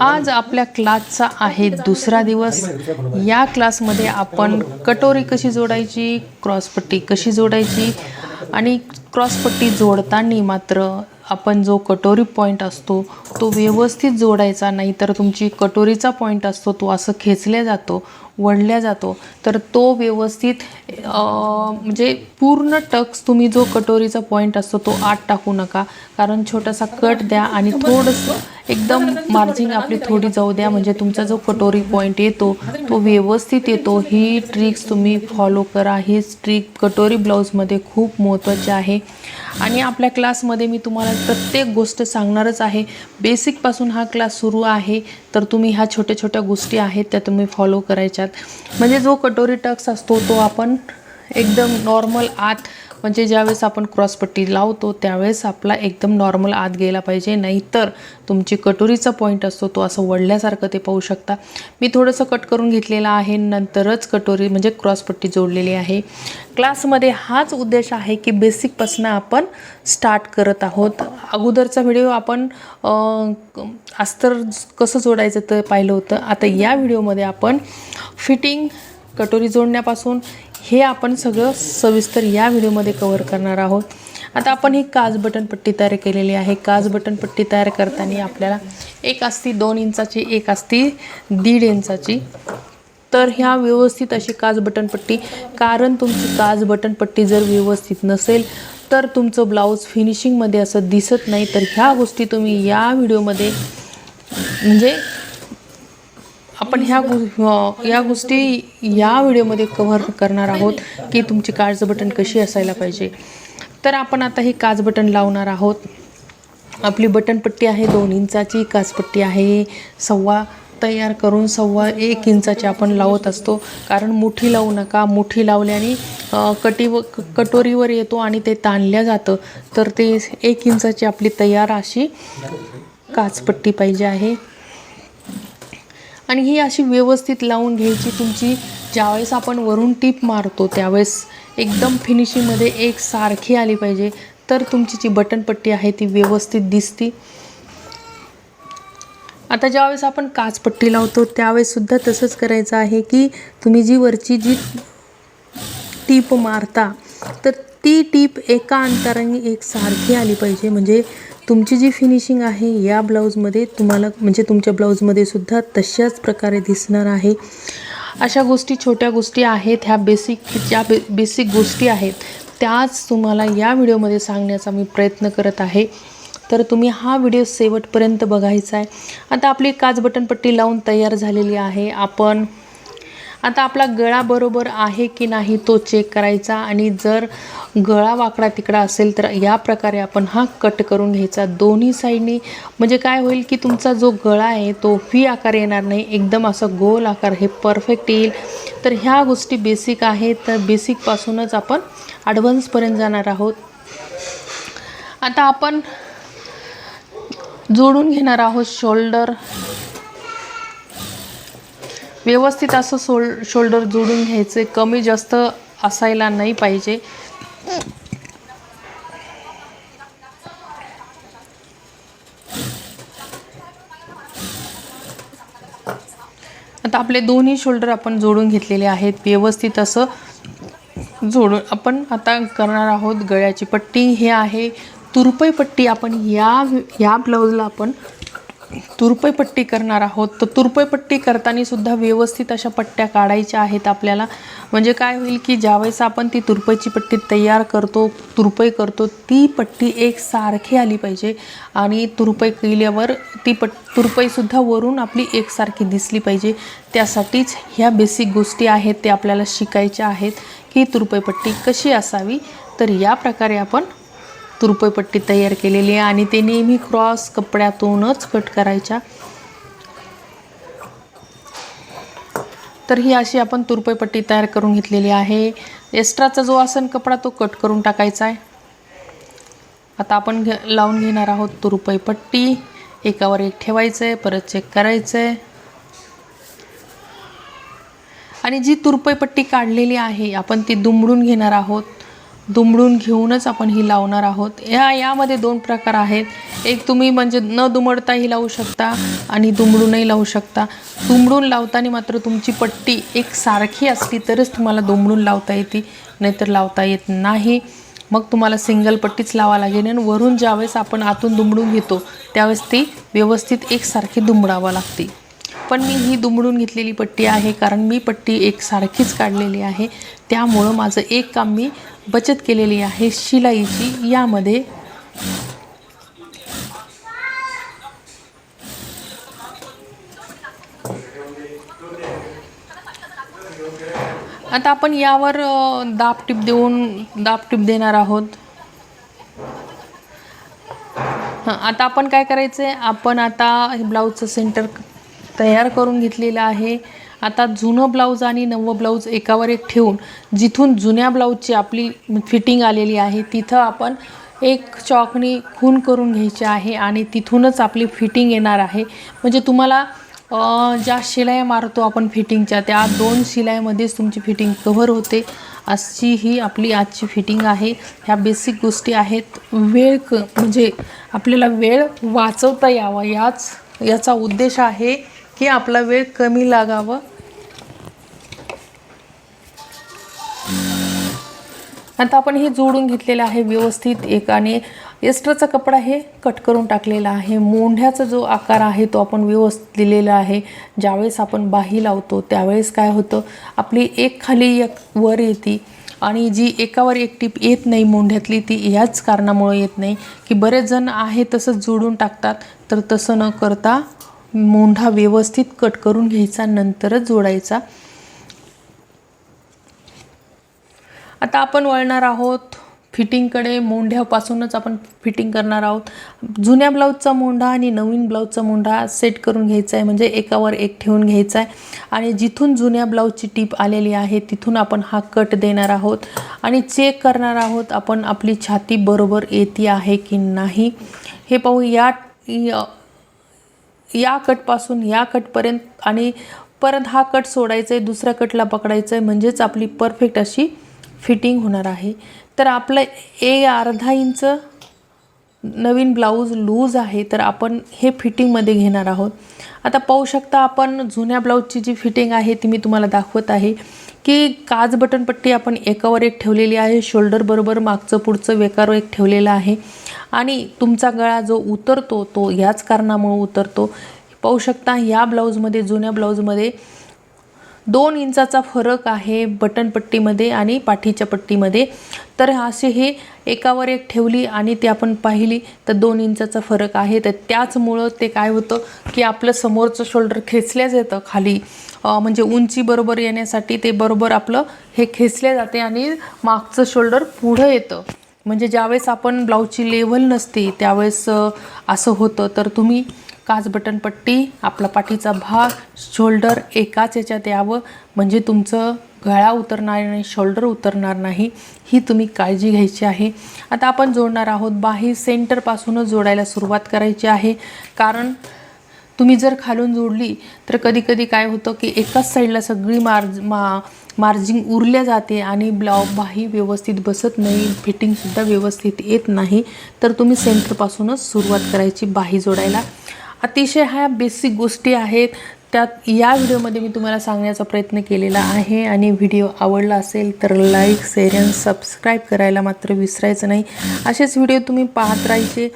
आज आपल्या क्लासचा आहे दुसरा दिवस. या क्लासमध्ये आपण कटोरी कशी जोडायची क्रॉसपट्टी कशी जोडायची आणि क्रॉसपट्टी जोडताना मात्र आपण जो कटोरी पॉईंट असतो तो व्यवस्थित जोडायचा नाही तर तुमची कटोरीचा पॉईंट असतो तो असं खेचल्या जातो. वळल्या जातो. तर तो व्यवस्थित म्हणजे पूर्ण टक्स तुम्ही जो कटोरीचा पॉईंट असतो तो आत टाकू नका. कारण छोटासा कट द्या आणि थोडंसं एकदम मार्जिन आपली थोडी जाऊ द्या. म्हणजे तुमचा जो कटोरी पॉईंट येतो तो व्यवस्थित येतो. ही ट्रिक्स तुम्ही फॉलो करा. ही ट्रिक कटोरी ब्लाऊजमध्ये खूप महत्त्वाची आहे. आणि आपल्या क्लासमध्ये मी तुम्हाला प्रत्येक गोष्ट सांगणारच आहे. बेसिकपासून हा क्लास सुरू आहे. तर तुम्ही ह्या छोट्या छोट्या गोष्टी आहेत त्या तुम्ही फॉलो करायच्यात. म्हणजे जो कटोरी टक्स असतो तो आपण एकदम नॉर्मल आत म्हणजे ज्यावेळेस आपण क्रॉसपट्टी लावतो त्यावेळेस आपला एकदम नॉर्मल आत गेला पाहिजे. नाहीतर तुमची कटोरीचा पॉईंट असतो तो असं वळल्यासारखं ते पाहू शकता. मी थोडंसं कट करून घेतलेलं आहे. नंतरच कटोरी म्हणजे क्रॉसपट्टी जोडलेली आहे. क्लासमध्ये हाच उद्देश आहे की बेसिकपासून आपण स्टार्ट करत आहोत. अगोदरचा व्हिडिओ आपण अस्तर कसं जोडायचं तर पाहिलं होतं. आता या व्हिडिओमध्ये आपण फिटिंग कटोरी जोडण्यापासून हे आपण सगळं सविस्तर या व्हिडिओमध्ये कवर करणार आहोत. आता आपण ही काज बटन पट्टी तयार केलेली आहे. काज बटन पट्टी तयार करताना आपल्याला एक असती दोन इंचाची एक असती दीड इंचाची. तर ह्या व्यवस्थित अशी काज बटन पट्टी कारण तुमची काज बटन पट्टी जर व्यवस्थित नसेल तर तुमचं ब्लाऊज फिनिशिंगमध्ये असं दिसत नाही. तर ह्या गोष्टी तुम्ही या व्हिडिओमध्ये म्हणजे आपण ह्या गो हो, या गोष्टी या व्हिडिओमध्ये कव्हर करणार आहोत की तुमची काळज बटन कशी असायला पाहिजे. तर आपण आता हे काच बटन लावणार आहोत. आपली बटनपट्टी आहे दोन इंचाची काचपट्टी आहे सव्वा तयार करून सव्वा एक इंचाची आपण लावत असतो. कारण मुठी लावू नका मुठी लावल्याने कटी व कटोरीवर येतो आणि ते ताणल्या जातं. तर ते एक इंचाची आपली तयार अशी काचपट्टी पाहिजे आहे. आणि ही अशी व्यवस्थित लावून घ्यायची तुमची. ज्यावेळेस आपण वरून टीप मारतो त्यावेळेस एकदम फिनिशिंगमध्ये एक सारखी आली पाहिजे. तर तुमची जी बटनपट्टी आहे ती व्यवस्थित दिसती. आता ज्यावेळेस आपण काचपट्टी लावतो त्यावेळेससुद्धा तसंच करायचं आहे की तुम्ही जी वरची जी टीप मारता तर ती टीप एका अंतराने एक सारखी आली पाहिजे. म्हणजे तुमची जी फिनिशिंग आहे या ब्लाऊजमध्ये तुम्हाला म्हणजे तुमच्या ब्लाऊजमध्ये सुद्धा तशाच प्रकारे दिसणार आहे. अशा गोष्टी छोट्या गोष्टी आहेत ह्या बेसिक ज्या बे बेसिक गोष्टी आहेत त्याच तुम्हाला या व्हिडिओमध्ये सांगण्याचा मी प्रयत्न करत आहे. तर तुम्ही हा व्हिडिओ शेवटपर्यंत बघायचा आहे. आता आपली काच बटनपट्टी लावून तयार झालेली आहे. आपण आता आपला गळा बरोबर आहे की नाही तो चेक करायचा आणि जर गळा वाकडा तिकडा असेल तर या प्रकारे आपण हा कट करून घ्यायचा. दोन्ही साईडनी म्हणजे काय होईल की तुमचा जो गळा आहे तो व्ही आकार येणार नाही. एकदम असं गोल आकार हे परफेक्ट येईल. तर ह्या गोष्टी बेसिक आहेत. तर बेसिकपासूनच आपण ॲडव्हान्सपर्यंत जाणार आहोत. आता आपण जोडून घेणार आहोत शोल्डर व्यवस्थित असं सोल शोल्डर जोडून घ्यायचे. कमी जास्त असायला नाही पाहिजे. आता आपले दोन्ही शोल्डर आपण जोडून घेतलेले आहेत. व्यवस्थित असं जोडून आपण आता करणार आहोत गळ्याची पट्टी. हे आहे तुरपई पट्टी. आपण या या ब्लाऊजला आपण तुरपई पट्टी करणार आहोत. तर तुरपई पट्टी करताना सुद्धा व्यवस्थित अशा पट्ट्या काढायच्या आहेत आपल्याला. म्हणजे काय होईल की ज्यावेळेस आपण ती तुरपईची पट्टी तयार करतो तुरपई करतो ती पट्टी एक सारखी आली पाहिजे. आणि तुरपई केल्यावर ती पट तुरपईसुद्धा वरून आपली एकसारखी दिसली पाहिजे. त्यासाठीच ह्या बेसिक गोष्टी आहेत ते आपल्याला शिकायच्या आहेत की तुरपई पट्टी कशी असावी. तर या प्रकारे आपण तुरपई पट्टी तयार केलेली आहे आणि ते नेहमी क्रॉस कपड्यातूनच कट करायच्या. तर ही अशी आपण तुरपई पट्टी तयार करून घेतलेली आहे. एक्स्ट्राचा जो आसन कपडा तो कट करून टाकायचा आहे. आता आपण घे लावून घेणार आहोत तुरपई पट्टी एकावर एक ठेवायचं आहे परत चेक करायचं आहे आणि जी तुरपई पट्टी काढलेली आहे आपण ती दुमडून घेणार आहोत. दुमडून घेऊनच आपण ही लावणार आहोत. या यामध्ये दोन प्रकार आहेत. एक तुम्ही म्हणजे न दुमडताही लावू शकता आणि दुमडूनही लावू शकता. दुमडून लावताना मात्र तुमची पट्टी एक सारखी असली तरच तुम्हाला दुमडून लावता येते नाहीतर लावता येत नाही. मग तुम्हाला सिंगल पट्टीच लावा लागेल आणि वरून ज्यावेळेस आपण आतून दुमडून घेतो त्यावेळेस ती व्यवस्थित एकसारखी दुमडावं लागते. पण मी ही दुमडून घेतलेली पट्टी आहे कारण मी पट्टी एक सारखीच काढलेली आहे. त्यामुळं माझं एक काम मी बचत केलेली आहे शिलाईची. यामध्ये आता आपण यावर दाब टिप देऊन दाब टिप देणार आहोत. हां आता आपण काय करायचं आहे आपण आता हे ब्लाऊजचं सेंटर तयार करून घेतलेलं आहे. आता जुनं ब्लाऊज आणि नवं ब्लाऊज एकावर एक ठेवून जिथून जुन्या ब्लाऊजची आपली फिटिंग आलेली आहे तिथं आपण एक चॉकनी खून करून घ्यायची आहे आणि तिथूनच आपली फिटिंग येणार आहे. म्हणजे तुम्हाला ज्या शिलाई मारतो आपण फिटिंगच्या त्या दोन शिलाईमध्येच तुमची फिटिंग कव्हर होते. अशी ही आपली आजची फिटिंग आहे. ह्या बेसिक गोष्टी आहेत. वेळ क म्हणजे आपल्याला वेळ वाचवता यावा. याच याचा उद्देश आहे की आपला वेळ कमी लागावं. आता आपण हे जोडून घेतलेलं आहे व्यवस्थित एकाने एस्ट्राचा कपडा हे कट करून टाकलेला आहे. मोंढ्याचा जो आकार आहे तो आपण व्यवस्थित दिलेला आहे. ज्यावेळेस आपण बाही लावतो त्यावेळेस काय होतं? आपली एक खाली एक वर येते आणि जी एकावर एक टीप येत नाही मोंढ्यातली ती ह्याच कारणामुळे येत नाही. की बरेच जण आहे तसंच जोडून टाकतात तर तसं न करता मोंढा व्यवस्थित कट करून घ्यायचा नंतरच जोडायचा. आता आपण वळणार आहोत फिटिंगकडे मोंढ्यापासूनच आपण फिटिंग करणार आहोत. जुन्या ब्लाऊजचा मोंढा आणि नवीन ब्लाऊजचा मोंढा सेट करून घ्यायचा आहे म्हणजे एकावर एक ठेवून घ्यायचा आहे आणि जिथून जुन्या ब्लाऊजची टीप आलेली आहे तिथून आपण हा कट देणार आहोत. आणि चेक करणार आहोत आपण आपली छाती बरोबर येते आहे की नाही. हे पाहू या या- कटपासून या कटपर्यंत आणि परत हा कट सोडायचा आहे दुसऱ्या कटला पकडायचं आहे म्हणजेच आपली परफेक्ट अशी फिटिंग होणार आहे. तर आपलं ए अर्धा इंच नवीन ब्लाऊज लूज आहे तर आपण हे फिटिंगमध्ये घेणार आहोत. आता पाहू शकता आपण जुन्या ब्लाऊजची जी फिटिंग आहे ती मी तुम्हाला दाखवत आहे की काज बटन पट्टी आपण एकावर एक ठेवलेली आहे शोल्डरबरोबर मागचं पुढचं वेकावर एक ठेवलेलं आहे. आणि तुमचा गळा जो उतरतो तो याच कारणामुळे उतरतो. पाहू शकता या ब्लाऊजमध्ये जुन्या ब्लाऊजमध्ये दोन इंचाचा फरक आहे बटन पट्टीमध्ये आणि पाठीच्या पट्टीमध्ये. तर असे हे एकावर एक ठेवली आणि ती आपण पाहिली तर दोन इंचाचा फरक आहे. तर त्याचमुळं ते काय होतं की आपलं समोरचं शोल्डर खेचल्याच येतं खाली. म्हणजे उंची बरोबर येण्यासाठी ते बरोबर आपलं हे खेचले जाते आणि मागचं शोल्डर पुढं येतं. म्हणजे ज्यावेळेस आपण ब्लाऊजची लेवल नसते त्यावेळेस असं होतं. तर तुम्ही काच बटन पट्टी आपला पाठीचा भाग शोल्डर एकाच याच्यात यावं म्हणजे तुमचं गळा उतरणार नाही शोल्डर उतरणार नाही ही तुम्ही काळजी घ्यायची आहे. आता आपण जोडणार आहोत बाही सेंटरपासूनच जोडायला सुरुवात करायची आहे. कारण तुम्ही जर खालून जोडली तर कधी कधी काय होतं की एकाच साईडला सगळी मार्ज मा मार्जिंग उरल्या जाते आणि ब्लॉक बाही व्यवस्थित बसत नाही फिटिंगसुद्धा व्यवस्थित येत नाही. तर तुम्ही सेंटरपासूनच सुरुवात करायची बाही जोडायला. अतिशय ह्या बेसिक गोष्टी आहेत. त्यात या व्हिडिओमध्ये मी तुम्हाला सांगण्याचा प्रयत्न केलेला आहे. आणि व्हिडिओ आवडला असेल तर लाईक शेअर अँड सबस्क्राईब करायला मात्र विसरायचं नाही. असेच व्हिडिओ तुम्ही पाहत राहायचे.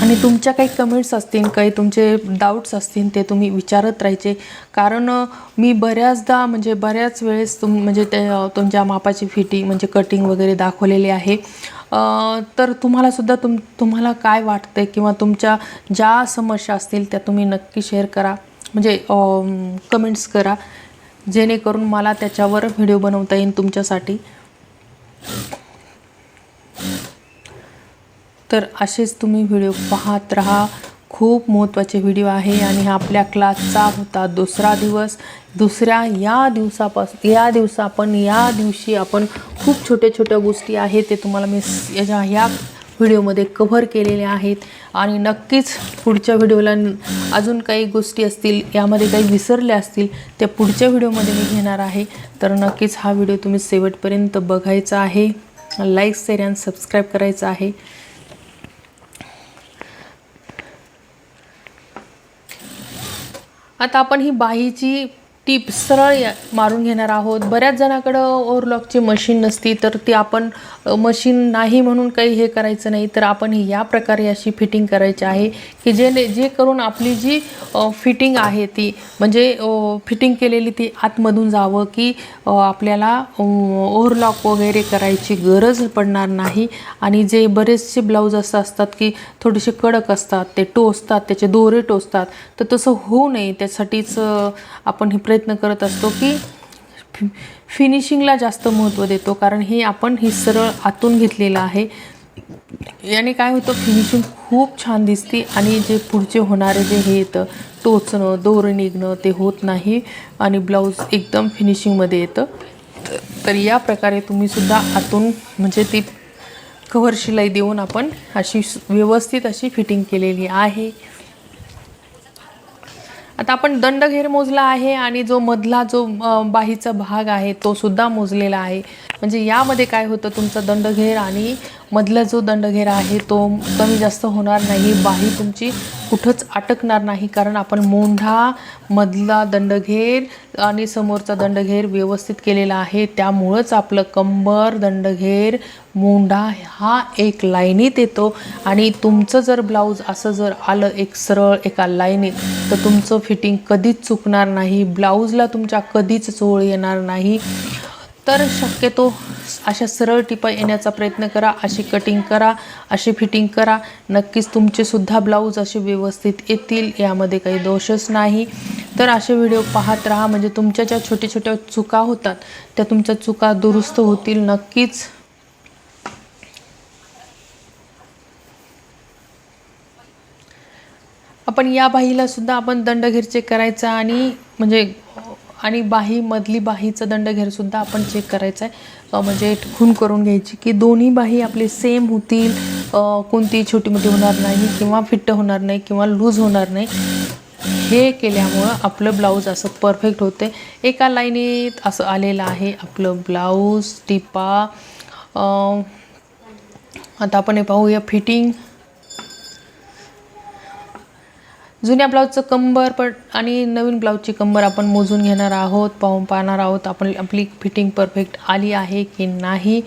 आणि तुमच्या काही कमेंट्स असतील काही तुमचे डाऊट्स असतील ते तुम्ही विचारत राहायचे. कारण मी बऱ्याचदा म्हणजे बऱ्याच वेळेस तुम म्हणजे ते तुमच्या मापाची फिटिंग म्हणजे कटिंग वगैरे दाखवलेली आहे. तर तुम्हालासुद्धा तुम तुम्हाला काय वाटतं किंवा तुमच्या ज्या समस्या असतील त्या तुम्ही नक्की शेअर करा. म्हणजे कमेंट्स करा. जेणेकरून मला त्याच्यावर व्हिडिओ बनवता येईल तुमच्यासाठी. तर असेच तुम्ही व्हिडिओ पाहत राहा. खूप महत्त्वाचे व्हिडिओ आहे आणि हा आपल्या क्लासचा होता दुसरा दिवस. दुसऱ्या या दिवसापासून या दिवसा आपण या दिवशी आपण खूप छोट्या छोट्या गोष्टी आहेत ते तुम्हाला मी याच्या ह्या व्हिडिओमध्ये कव्हर केलेल्या आहेत. आणि नक्कीच पुढच्या व्हिडिओला अजून काही गोष्टी असतील यामध्ये काही विसरल्या असतील त्या पुढच्या व्हिडिओमध्ये मी घेणार आहे. तर नक्कीच हा व्हिडिओ तुम्ही शेवटपर्यंत बघायचा आहे. लाईक शेअर आणि सबस्क्राईब करायचं आहे. आता आपण ही बाहीची टीप सरळ या- मारून घेणार आहोत. बऱ्याच जणाकडं ओव्हरलॉकची मशीन नसती तर ती आपण मशीन नाही म्हणून काही हे करायचं नाही तर आपण ही या प्रकारे अशी फिटिंग करायची आहे की जे जे करून आपली जी फिटिंग आहे ती म्हणजे फिटिंग केलेली ती आतमधून जावं की आपल्याला ओव्हरलॉक वगैरे करायची गरज पडणार नाही. आणि जे बरेचसे ब्लाऊज असं असतात की थोडेसे कडक असतात ते टोचतात त्याचे दोरे टोचतात तर तसं होऊ नये. त्यासाठीच आपण हे प्रयत्न करत असतो की फि फिनिशिंगला जास्त महत्त्व देतो. कारण हे आपण ही सरळ आतून घेतलेलं आहे. याने काय होतं? फिनिशिंग खूप छान दिसते आणि जे पुढचे होणारे जे हे येतं टोचणं दोर निघणं ते होत नाही आणि ब्लाऊज एकदम फिनिशिंगमध्ये येतं. तर या प्रकारे तुम्हीसुद्धा आतून म्हणजे ती कव्हर शिलाई देऊन आपण अशी व्यवस्थित अशी फिटिंग केलेली आहे. आता आपण दंडघेर मोजला आहे आणि जो मधला जो बाहीचा भाग आहे तो सुद्धा मोजलेला आहे. म्हणजे यामध्ये काय होतं तुमचा दंडघेर आणि मधला जो दंडघेर आहे तो कमी जास्त होणार नाही. बाही तुमची कुठंच अटकणार नाही कारण आपण मोंढा मधला दंडघेर आणि समोरचा दंडघेर व्यवस्थित केलेला आहे. त्यामुळंच आपलं कंबर दंडघेर मोंढा हा एक लाईनीत येतो. आणि तुमचं जर ब्लाऊज असं जर आलं एक सरळ एका लाईनीत तर तुमचं फिटिंग कधीच चुकणार नाही. ब्लाऊजला तुमच्या कधीच चोळ येणार नाही. तर शक्यतो अशा सरळ टिपा येण्याचा प्रयत्न करा अशी कटिंग करा अशी फिटिंग करा. नक्कीच तुमचेसुद्धा ब्लाऊज असे व्यवस्थित येतील यामध्ये काही दोषच नाही. तर असे व्हिडिओ पाहत राहा. म्हणजे तुमच्या ज्या छोट्या छोट्या चुका होतात त्या तुमच्या चुका दुरुस्त होतील नक्कीच. आपण या बाहीला सुद्धा आपण दंडघेर करायचा आणि म्हणजे आणि बाही मधली बाहीचं दंड सुद्धा आपण चेक करायचा आहे म्हणजे खून करून घ्यायची की दोन्ही बाही आपले सेम होतील कोणतीही कोणती छोटी मोठी होणार नाही किंवा फिट्ट होणार नाही किंवा लूज होणार नाही. हे केल्यामुळं आपलं ब्लाऊज असं परफेक्ट होते एका लाईनीत असं आलेलं आहे आपलं ब्लाऊज टिपा. आता आपण हे पाहूया फिटिंग जुन्या ब्लाऊजचं कंबर पण आणि नवीन ब्लाऊजची कंबर आपण मोजून घेणार आहोत पाहून पाहणार आहोत आपण आपली फिटिंग परफेक्ट आली आहे की नाही.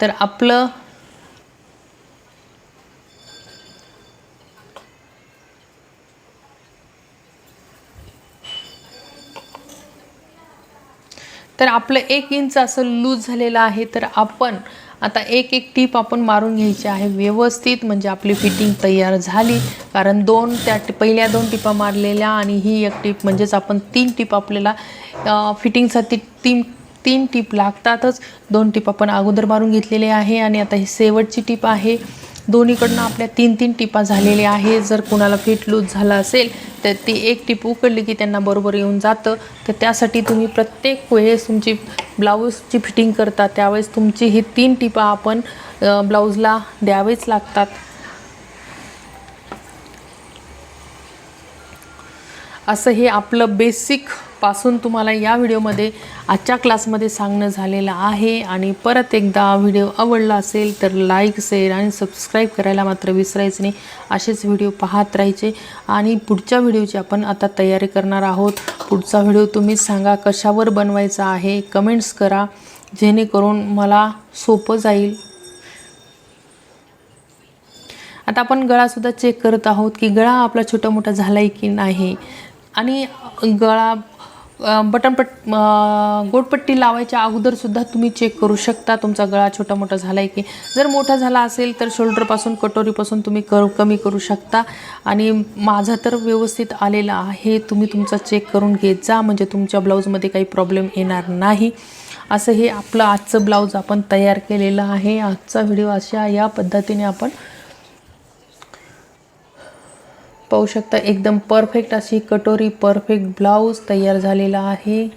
तर आपलं तर आपलं एक इंच असं लूज झालेलं आहे तर आपण आता एक एक टीप आपण मारून घ्यायची आहे. व्यवस्थित म्हणजे आपली फिटिंग तयार झाली. कारण दोन त्या पहिल्या दोन टिपा मारलेल्या आणि ही एक टीप म्हणजेच आपण तीन टीप आपल्याला फिटिंगसाठी तीन तीन टीप लागतातच. दोन टीप आपण अगोदर मारून घेतलेले आहे आणि आता ही शेवटची टीप आहे. दोन्हीकडनं आपल्या तीन तीन टिपा झालेल्या आहे जर कुणाला फिट लूज झाला असेल तर ती एक टीप उकडली की त्यांना बरोबर येऊन जातं. तर त्यासाठी तुम्ही प्रत्येक वेळेस तुमची ब्लाऊजची फिटिंग करता. त्यावेळेस तुमची ही तीन टिपा आपण ब्लाऊजला द्यावेच लागतात. असं हे आपलं बेसिकपासून तुम्हाला या व्हिडिओमध्ये आजच्या क्लासमध्ये सांगणं झालेलं आहे. आणि परत एकदा व्हिडिओ आवडला असेल तर लाईक शेअर आणि सबस्क्राईब करायला मात्र विसरायचं नाही. असेच व्हिडिओ पाहत राहायचे. आणि पुढच्या व्हिडिओची आपण आता तयारी करणार आहोत. पुढचा व्हिडिओ तुम्ही सांगा कशावर बनवायचा आहे. कमेंट्स करा. जेणेकरून मला सोपं जाईल. आता आपण गळासुद्धा चेक करत आहोत की गळा आपला छोटा मोठा झाला आहे की नाही. आणि गळा बटनपट गोडपट्टी गोटपट्टी लावायच्या अगोदरसुद्धा तुम्ही चेक करू शकता. तुमचा गळा छोटा मोठा झाला आहे की जर मोठा झाला असेल तर शोल्डरपासून कटोरीपासून तुम्ही कर कमी करू शकता. आणि माझा तर व्यवस्थित आलेला आहे. तुम्ही तुमचा चेक करून घेत जा. म्हणजे तुमच्या ब्लाऊजमध्ये काही प्रॉब्लेम येणार नाही. असं हे आपलं आजचं ब्लाऊज आपण तयार केलेलं आहे. आजचा व्हिडिओ अशा या पद्धतीने आपण पाहू शकता एकदम परफेक्ट अशी कटोरी परफेक्ट ब्लाऊज तयार झालेला आहे.